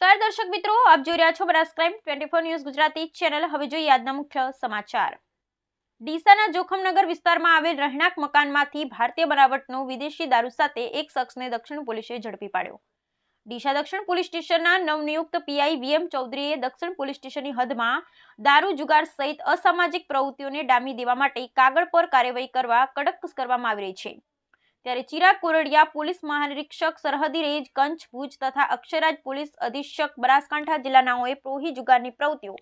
દર્શક મિત્રો, આપ જોઈ રહ્યા છો Banas crime twenty four news Gujarati channel. હવે જોઈએ આજના મુખ્ય સમાચાર. ડીસાના જોખમનગર વિસ્તારમાં આવેલ રહેણાંક મકાનમાંથી ભારતીય બનાવટનો વિદેશી દારૂ સાથે એક શખ્સને દક્ષિણ પોલીસે ઝડપી પાડ્યો. ડીસા દક્ષિણ પોલીસ સ્ટેશનના નવનિયુક્ત પીઆઈ વીએમ ચૌધરીએ દક્ષિણ પોલીસ સ્ટેશનની હદમાં દારૂ જુગાર સહિત અસામાજિક પ્રવૃત્તિઓને ડામી દેવા માટે કાગળ પર કાર્યવાહી કરવા કડક કરવામાં આવી રહી છે. ત્યારે ચિરાગ કોરડિયા પોલીસ મહાનિરીક્ષક સરહદી રેન્જ કંચ ભુજ તથા અક્ષરાજ પોલીસ અધિક્ષક બનાસકાંઠા જિલ્લાનાઓએ પ્રોહી જુગારની પ્રવૃત્તિઓ.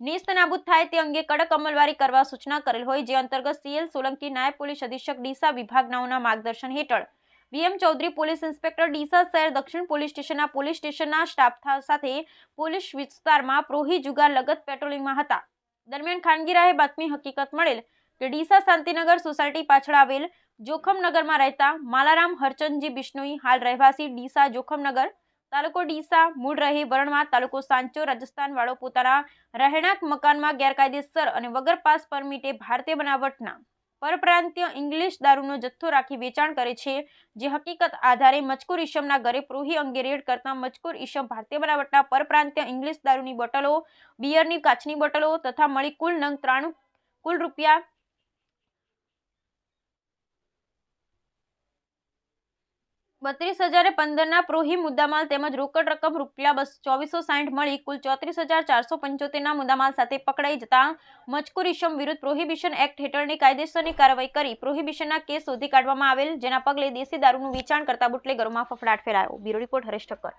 નેસ્ત થાય તે અંગે કડક અમલવારી કરવા સૂચના કરેલ હોય, જે અંતર્ગત સીએલ સોલંકી નાયબ પોલીસ અધિક્ષક ડીસા વિભાગનાઓના માર્ગદર્શન હેઠળ VM Chaudhary, police inspector Deesa શહેર દક્ષિણ પોલીસ સ્ટેશનના પોલીસ સ્ટેશનના સ્ટાફ સાથે પોલીસ વિસ્તારમાં પ્રોહી જુગાર લગત પેટ્રોલિંગમાં હતા. દરમિયાન ખાનગી રાહે બાતમી હકીકત મળેલ કે ડીસા શાંતિનગર સોસાયટી પાછળ આવેલ જોખમનગરમાં રહેતા માલારામ હરચંદજી બિશ્નોઈ, હાલ રહેવાસી ડીસા જોખમનગર તાલુકો ડીસા, મૂળ રહે વરણમાં તાલુકો સાંચો રાજસ્થાન વાળો પોતાના રહેણાંક મકાનમાં ગેરકાયદેસર અને વગર પાસ પરમિટે ભારતીય બનાવટના પરપ્રાંતીય ઇંગ્લિશ દારૂનો જથ્થો રાખી વેચાણ કરે છે, જે હકીકત આધારે મજકૂર ઈશમના ઘરે પ્રોહી અંગે રેડ કરતા મજકૂર ઈશમ ભારતીય બનાવટના પરપ્રાંતીય ઇંગ્લિશ દારૂની બોટલો, બિયરની કાચની બોટલો તથા મળી કુલ નંગ ત્રાણું કુલ રૂપિયા બત્રીસ હજાર પંદરના પ્રોહી મુદ્દામાલ તેમજ રોકડ રકમ રૂપિયા બસ ચોવીસો સાઠ મળી. કુલ ચોત્રીસ હજાર ચારસો પંચોતેરના મુદ્દામાલ સાથે પકડાઈ જતા મજકૂર ઇસમ વિરુદ્ધ પ્રોહિબિશન એક્ટ હેઠળની કાયદેસરની કાર્યવાહી કરી પ્રોહિબિશનના કેસ શોધી કાઢવામાં આવેલ, જેના પગલે દેશી દારૂનું વેચાણ કરતા બુટલેગરોમાં ફફડાટ ફેલાયો. Bureau report Haresh Thakkar.